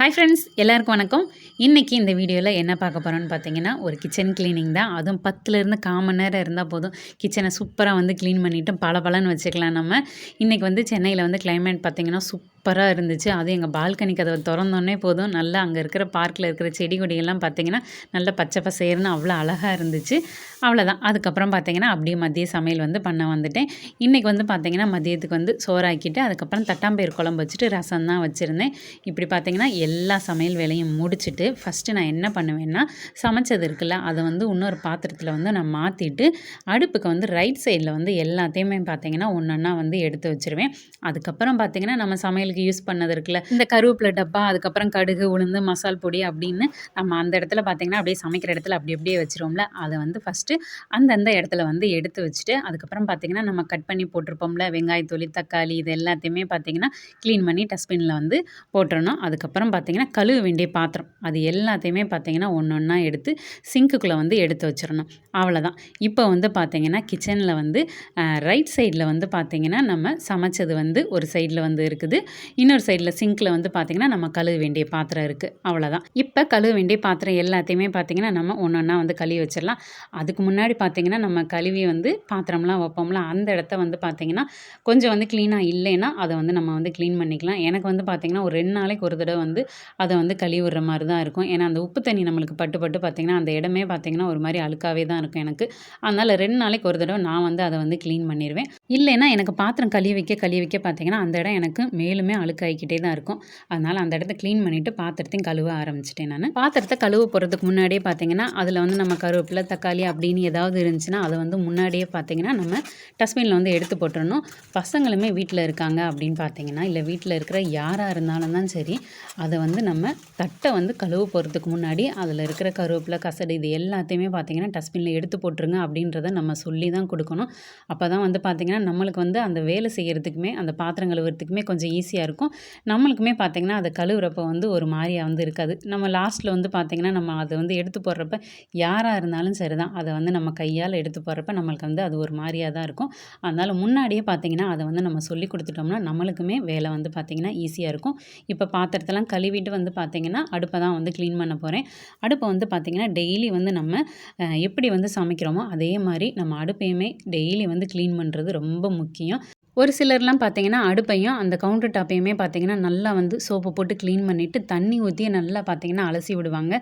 Hi friends எல்லாருக்கும் வணக்கம். இன்றைக்கி இந்த வீடியோவில் என்ன பார்க்க போகிறோன்னு பார்த்தீங்கன்னா ஒரு கிச்சன் க்ளீனிங் தான். அதுவும் பத்துலேருந்து காமன் நேரம் இருந்தால் போதும். கிச்சனை சூப்பராக வந்து க்ளீன் பண்ணிவிட்டு பல பலன்னு வச்சுக்கலாம் நம்ம. இன்றைக்கி வந்து சென்னையில் வந்து கிளைமேட் பார்த்திங்கன்னா சூப்பராக இருந்துச்சு. அதுவும் எங்கள் பால்கனி கதவை திறந்தோன்னே போதும். நல்லா அங்கே இருக்கிற பார்க்கில் இருக்கிற செடி கொடியெல்லாம் பார்த்திங்கன்னா நல்லா பச்சை பசேர்னு அவ்வளோ அழகாக இருந்துச்சு. அவ்வளோதான் அதுக்கப்புறம் பார்த்திங்கன்னா அப்படியே மதிய சமையல் வந்து பண்ண வந்துட்டேன். இன்றைக்கி வந்து பார்த்திங்கன்னா மதியத்துக்கு வந்து சோறாக்கிட்டு அதுக்கப்புறம் தட்டாம்பயிர் குழம்பு வச்சுட்டு ரசம் தான் வச்சுருந்தேன். இப்படி பார்த்திங்கன்னா எல்லா சமையல் வேலையும் முடிச்சுட்டு ஃபஸ்ட்டு நான் என்ன பண்ணுவேன்னா சமைச்சது இருக்குல்ல அதை வந்து இன்னொரு பாத்திரத்தில் வந்து நான் மாற்றிட்டு அடுப்புக்கு வந்து ரைட் சைடில் வந்து எல்லாத்தையுமே பார்த்தீங்கன்னா ஒன்றா வந்து எடுத்து வச்சுருவேன். அதுக்கப்புறம் பார்த்தீங்கன்னா நம்ம சமையலுக்கு யூஸ் பண்ணது இருக்குல்ல. இந்த கருவேப்பிலை டப்பா அதுக்கப்புறம் கடுகு உளுந்து மசால் பொடி அப்படின்னு நம்ம அந்த இடத்துல பார்த்தீங்கன்னா அப்படியே சமைக்கிற இடத்துல அப்படி அப்படியே வச்சிருவோம்ல. அதை வந்து ஃபஸ்ட்டு அந்தந்த இடத்துல வந்து எடுத்து வச்சுட்டு அதுக்கப்புறம் பார்த்தீங்கன்னா நம்ம கட் பண்ணி போட்டிருப்போம்ல வெங்காயத்தொலி தக்காளி இது எல்லாத்தையுமே பார்த்தீங்கன்னா க்ளீன் பண்ணி டஸ்ட்பினில் வந்து போட்டுறணும். அதுக்கப்புறம் பார்த்தீங்கன்னா கழுவ வேண்டிய பாத்திரம். அது எல்லாத்தையுமே பார்த்தீங்கன்னா ஒன்று ஒன்றா எடுத்து சிங்க்குள்ளே வந்து எடுத்து வச்சிடணும் அவ்வளோதான் இப்போ வந்து பார்த்தீங்கன்னா கிச்சனில் வந்து ரைட் சைடில் வந்து பார்த்தீங்கன்னா நம்ம சமைச்சது வந்து ஒரு சைடில் வந்து இருக்குது. இன்னொரு சைடில் சிங்க்கில் வந்து பார்த்திங்கன்னா நம்ம கழுவ வேண்டிய பாத்திரம் இருக்குது அவ்வளோதான் இப்போ கழுவ வேண்டிய பாத்திரம் எல்லாத்தையுமே பார்த்திங்கன்னா நம்ம ஒன்று ஒன்றா வந்து கழுவி வச்சிடலாம். அதுக்கு முன்னாடி பார்த்திங்கன்னா நம்ம கழுவி வந்து பாத்திரம்லாம் வைப்போம்ல அந்த இடத்த வந்து பார்த்திங்கன்னா கொஞ்சம் வந்து க்ளீனாக இல்லைன்னா அதை வந்து நம்ம வந்து க்ளீன் பண்ணிக்கலாம். எனக்கு வந்து பார்த்திங்கன்னா ஒரு ரெண்டு நாளைக்கு ஒரு தடவை வந்து அதை வந்து கழுவி விடுற மாதிரி தான் இருக்கும். ஏன்னா அந்த உப்பு தண்ணி நம்மளுக்கு பட்டு பட்டு பார்த்திங்கன்னா அந்த இடமே பார்த்திங்கன்னா ஒரு மாதிரி அழுக்காகவே தான் இருக்கும் எனக்கு. அதனால் ரெண்டு நாளைக்கு ஒரு தடவை நான் வந்து அதை வந்து க்ளீன் பண்ணிடுவேன் இல்லைன்னா எனக்கு பாத்திரம் கழுவி வைக்க கழுவி வைக்க பார்த்திங்கன்னா அந்த இடம் எனக்கு மேலும் அழுக்காகிக்கிட்டே தான் இருக்கும். அதனால் அந்த இடத்த க்ளீன் பண்ணிவிட்டு பாத்திரத்தையும் கழுவ ஆரம்பிச்சிட்டேன் நான். பாத்திரத்தை கழுவ போகிறதுக்கு முன்னாடியே பார்த்திங்கன்னா அதில் வந்து நம்ம கருவேப்பிலை தக்காளி அப்படின்னு ஏதாவது இருந்துச்சுன்னா அதை வந்து முன்னாடியே பார்த்தீங்கன்னா நம்ம டஸ்ட்பினில் வந்து எடுத்து போட்டுடணும் பசங்களுமே வீட்டில் இருக்காங்க அப்படின்னு பார்த்தீங்கன்னா இல்லை வீட்டில் இருக்கிற யாராக இருந்தாலும் தான் சரி அதை வந்து நம்ம தட்டை வந்து கழுவ போகிறதுக்கு முன்னாடி அதில் இருக்கிற கருவேப்பிலை கசடு இது எல்லாத்தையுமே பார்த்திங்கன்னா டஸ்ட்பினில் எடுத்து போட்டுருங்க அப்படின்றத நம்ம சொல்லி தான் கொடுக்கணும். அப்போ தான் வந்து பார்த்திங்கன்னா நம்மளுக்கு வந்து அந்த வேலை செய்கிறதுக்குமே அந்த பாத்திரம் கழுவுறதுக்குமே கொஞ்சம் ஈஸியாக இருக்கும். நம்மளுக்குமே பார்த்திங்கன்னா அதை கழுவுறப்ப வந்து ஒரு மாதிரியாக வந்து இருக்காது. நம்ம லாஸ்ட்டில் வந்து பார்த்திங்கன்னா நம்ம அதை வந்து எடுத்து போடுறப்ப யாராக இருந்தாலும் சரி தான் அதை வந்து நம்ம கையால் எடுத்து போடுறப்ப நம்மளுக்கு வந்து அது ஒரு மாதிரியாக தான் இருக்கும். அதனால் முன்னாடியே பார்த்திங்கன்னா அதை வந்து நம்ம சொல்லி கொடுத்துட்டோம்னா நம்மளுக்குமே வேலை வந்து பார்த்திங்கன்னா ஈஸியாக இருக்கும். இப்போ பாத்திரத்தெல்லாம் கழுவிட்டு வந்து பார்த்திங்கன்னா அடுப்பை தான் வந்து க்ளீன் பண்ண போகிறேன் அடுப்பை வந்து பார்த்திங்கன்னா டெய்லி வந்து நம்ம எப்படி வந்து சமைக்கிறோமோ அதே மாதிரி நம்ம அடுப்பையுமே டெய்லி வந்து க்ளீன் பண்ணுறது ரொம்ப முக்கியம். ஒரு சிலர்லாம் பார்த்தீங்கன்னா அடுப்பையும் அந்த கவுண்டர் டாப்பையுமே பார்த்தீங்கன்னா நல்லா வந்து சோப்பு போட்டு க்ளீன் பண்ணிவிட்டு தண்ணி ஊற்றி நல்லா பார்த்தீங்கன்னா அலசி விடுவாங்க.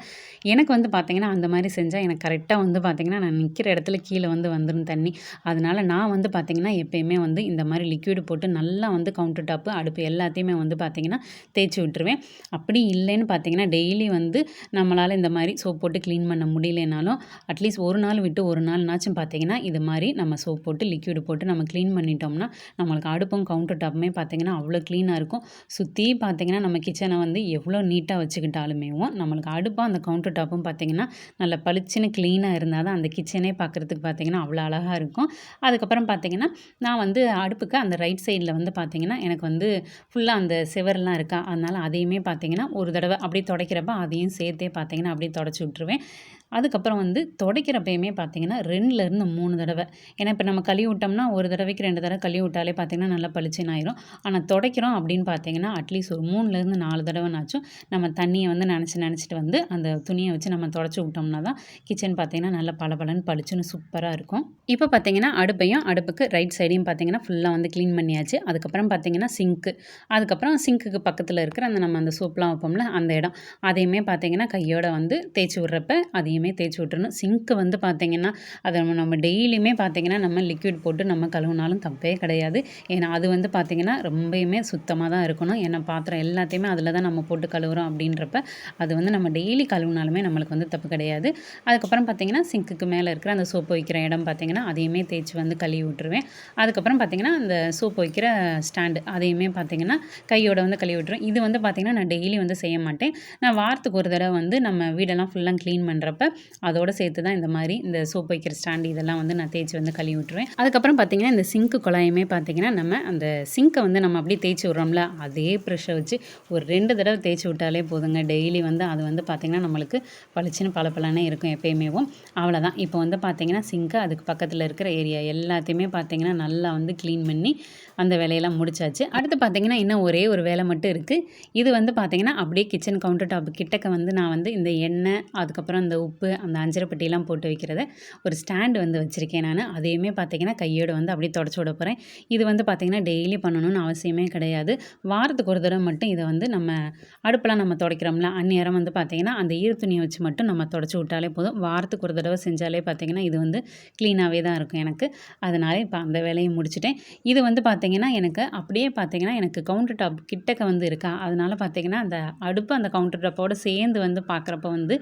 எனக்கு வந்து பார்த்தீங்கன்னா அந்த மாதிரி செஞ்சால் எனக்கு கரெக்டாக வந்து பார்த்தீங்கன்னா நான் நிற்கிற இடத்துல கீழே வந்து வந்துடும் தண்ணி. அதனால் நான் வந்து பார்த்தீங்கன்னா எப்போயுமே வந்து இந்த மாதிரி லிக்விடு போட்டு நல்லா வந்து கவுண்டர் டாப்பு அடுப்பு எல்லாத்தையுமே வந்து பார்த்தீங்கன்னா தேய்ச்சி விட்டுருவேன். அப்படி இல்லைன்னு பார்த்தீங்கன்னா டெய்லி வந்து நம்மளால் இந்த மாதிரி சோப் போட்டு க்ளீன் பண்ண முடியலனாலும் அட்லீஸ்ட் ஒரு நாள் விட்டு ஒரு நாள்னாச்சும் பார்த்தீங்கன்னா இது மாதிரி நம்ம சோப் போட்டு லிக்விடு போட்டு நம்ம க்ளீன் பண்ணிட்டோம்னா நம்மளுக்கு அடுப்பும் கவுண்டர் டாப்புமே பார்த்திங்கன்னா அவ்வளோ க்ளீனாக இருக்கும். சுற்றி பார்த்திங்கன்னா நம்ம கிச்சனை வந்து எவ்வளோ நீட்டாக வச்சுக்கிட்டாலுமே நம்மளுக்கு அடுப்பும் அந்த கவுண்டர் டாப்பும் பார்த்திங்கன்னா நல்ல பளிச்சுன்னு க்ளீனாக இருந்தால் தான் அந்த கிச்சனே பார்க்குறதுக்கு பார்த்திங்கன்னா அவ்வளோ அழகாக இருக்கும். அதுக்கப்புறம் பார்த்திங்கன்னா நான் வந்து அடுப்புக்கு அந்த ரைட் சைடில் வந்து பார்த்திங்கன்னா எனக்கு வந்து ஃபுல்லாக அந்த சிவர்லாம் இருக்கா அதனால் அதையுமே பார்த்திங்கன்னா ஒரு தடவை அப்படியே தொடக்கிறப்ப அதையும் சேர்த்தே பார்த்திங்கன்னா அப்படியே தொடச்சி விட்ருவேன் அதுக்கப்புறம் வந்து துடைக்கிறப்பயுமே பார்த்திங்கன்னா ரெண்டுலேருந்து மூணு தடவை. ஏன்னா இப்போ நம்ம கழுவி விட்டோம்னா ஒரு தடவைக்கு ரெண்டு தடவை கழுவி விட்டாலே பார்த்திங்கன்னா நல்லா பளிச்சுன்னு ஆயிரும். ஆனால் துடைக்கிறோம் அப்படின்னு பார்த்தீங்கன்னா அட்லீஸ்ட் ஒரு மூணுலேருந்து நாலு தடவைனாச்சும் நம்ம தண்ணியை வந்து நினச்சி நினச்சிட்டு வந்து அந்த துணியை வச்சு நம்ம துடைச்சி விட்டோம்னா தான் கிச்சன் பார்த்திங்கன்னா நல்லா பளபளன்னு பளிச்சுன்னு சூப்பராக இருக்கும். இப்போ பார்த்திங்கன்னா அடுப்பையும் அடுப்புக்கு ரைட் சைடையும் பார்த்திங்கன்னா ஃபுல்லாக வந்து க்ளீன் பண்ணியாச்சு. அதுக்கப்புறம் பார்த்திங்கன்னா சிங்க்கு அதுக்கப்புறம் சிங்க்குக்கு பக்கத்தில் இருக்கிற அந்த நம்ம அந்த சோப்லாம் வைப்போம்ல அந்த இடம். அதையுமே பார்த்திங்கன்னா கையோட வந்து தேய்ச்சி விட்றப்ப அதையும் எல்லாத்தையுமே தேய்ச்சி விட்டுறணும். சிங்க்கு வந்து பார்த்திங்கன்னா அதை நம்ம டெய்லியுமே பார்த்திங்கன்னா நம்ம லிக்விட் போட்டு நம்ம கழுவுனாலும் தப்பே கிடையாது. ஏன்னா அது வந்து பார்த்திங்கன்னா ரொம்பயுமே சுத்தமாக தான் இருக்கணும். ஏன்னா பாத்திரம் எல்லாத்தையுமே அதில் தான் நம்ம போட்டு கழுவுறோம் அப்படின்றப்ப அது வந்து நம்ம டெய்லி கழுவுனாலுமே நம்மளுக்கு வந்து தப்பு கிடையாது. அதுக்கப்புறம் பார்த்திங்கன்னா சிங்க்குக்கு மேலே இருக்கிற அந்த சோப்பு வைக்கிற இடம் பார்த்திங்கன்னா அதையுமே தேய்ச்சி வந்து கழுவி விட்டுருவேன். அதுக்கப்புறம் பார்த்திங்கன்னா அந்த சோப்பு வைக்கிற ஸ்டாண்டு அதையுமே பார்த்திங்கன்னா கையோட வந்து கழுவி விட்டுருவேன். இது வந்து பார்த்திங்கன்னா நான் டெய்லி வந்து செய்ய மாட்டேன். நான் வாரத்துக்கு ஒரு தடவை வந்து நம்ம வீடெல்லாம் ஃபுல்லாக க்ளீன் பண்ணுறப்ப அப்போ அதோட சேர்த்து தான் இந்த மாதிரி இந்த சோப் வைக்கிற ஸ்டாண்டு இதெல்லாம் வந்து நான் தேய்ச்சி வந்து கழுவி விட்டுருவேன். அதுக்கப்புறம் பார்த்தீங்கன்னா இந்த சிங்க்கு குழாயுமே பார்த்தீங்கன்னா நம்ம அந்த சிங்க்கை வந்து நம்ம அப்படியே தேய்ச்சி விட்றோம்ல அதே ப்ரெஷ்ஷை வச்சு ஒரு ரெண்டு தடவை தேய்ச்சி விட்டாலே போதுங்க. டெய்லி வந்து அது வந்து பார்த்திங்கன்னா நம்மளுக்கு பளிச்சுன்னு பளபளன்னு இருக்கும் எப்பயுமேவும். அவ்வளோதான் இப்போ வந்து பார்த்திங்கன்னா சிங்க்கு அதுக்கு பக்கத்தில் இருக்கிற ஏரியா எல்லாத்தையுமே பார்த்திங்கன்னா நல்லா வந்து க்ளீன் பண்ணி அந்த வேலையெல்லாம் முடிச்சாச்சு. அடுத்து பார்த்திங்கன்னா இன்னும் ஒரே ஒரு வேலை மட்டும் இருக்குது இது வந்து பார்த்திங்கன்னா அப்படியே கிச்சன் கவுண்டர் டாப் கிட்டக்க வந்து நான் வந்து இந்த எண்ணெய் அதுக்கப்புறம் இந்த உப்பு உப்பு அந்த அஞ்சரைப்பட்டியெல்லாம் போட்டு வைக்கிறத ஒரு ஸ்டாண்டு வந்து வச்சுருக்கேன் நான். அதையுமே பார்த்திங்கன்னா கையோடு வந்து அப்படியே தொடச்சி விட போகிறேன் இது வந்து பார்த்திங்கன்னா டெய்லி பண்ணணும்னு அவசியமே கிடையாது. வாரத்துக்கு ஒரு தடவை மட்டும் இதை வந்து நம்ம அடுப்பெல்லாம் நம்ம துடைக்கிறோம்ல அந்நேரம் வந்து பார்த்திங்கன்னா அந்த ஈர துணியை வச்சு மட்டும் நம்ம தொடச்சி விட்டாலே போதும். வாரத்துக்கு ஒரு தடவை செஞ்சாலே பார்த்திங்கன்னா இது வந்து க்ளீனாகவே தான் இருக்கும் எனக்கு. அதனால் இப்போ அந்த வேலையை முடிச்சுட்டேன். இது வந்து பார்த்திங்கன்னா எனக்கு அப்படியே பார்த்திங்கன்னா எனக்கு கவுண்டர் டாப் கிட்டக்க வந்து இருக்கா? அதனால் பார்த்திங்கன்னா அந்த அடுப்பு அந்த கவுண்டர் டாப்போடு சேர்ந்து வந்து பார்க்குறப்ப வந்து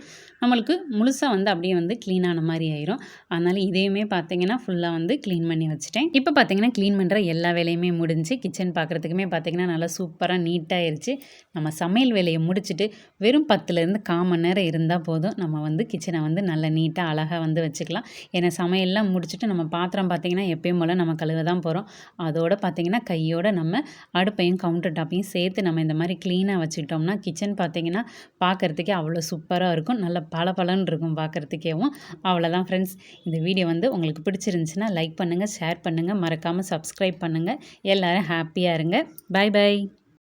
நம்மளுக்கு முழுசாக வந்து அப்படியே வந்து க்ளீனான மாதிரி ஆயிரும். அதனால் இதையுமே பார்த்தீங்கன்னா ஃபுல்லாக வந்து க்ளீன் பண்ணி வச்சுட்டேன். இப்போ பார்த்தீங்கன்னா க்ளீன் பண்ணுற எல்லா வேலையுமே முடிஞ்சு கிச்சன் பார்க்குறதுக்குமே பார்த்திங்கன்னா நல்லா சூப்பராக நீட்டாகிருச்சு நம்ம சமையல் வேலையை முடிச்சுட்டு வெறும் பத்துலேருந்து கால் நேரம் இருந்தால் போதும். நம்ம வந்து கிச்சனை வந்து நல்லா நீட்டாக அழகாக வந்து வச்சுக்கலாம். ஏன்னா சமையல்லாம் முடிச்சுட்டு நம்ம பாத்திரம் பார்த்திங்கன்னா எப்பயும் போல் நம்ம கழுவ தான் போகிறோம் அதோட பார்த்திங்கன்னா கையோட நம்ம அடுப்பையும் கவுண்டர் டாப்பையும் சேர்த்து நம்ம இந்த மாதிரி க்ளீனாக வச்சுக்கிட்டோம்னா கிச்சன் பார்த்திங்கன்னா பார்க்குறதுக்கே அவ்வளோ சூப்பராக இருக்கும். நல்ல பளபளன்னு இருக்கும் பார்க்குறதுக்கேவும். அவ்வளோதான் ஃப்ரெண்ட்ஸ் இந்த வீடியோ வந்து உங்களுக்கு பிடிச்சிருந்துச்சுன்னா லைக் பண்ணுங்கள் ஷேர் பண்ணுங்கள் மறக்காமல் சப்ஸ்கிரைப் பண்ணுங்கள் எல்லோரும் ஹாப்பியாக இருங்க. By by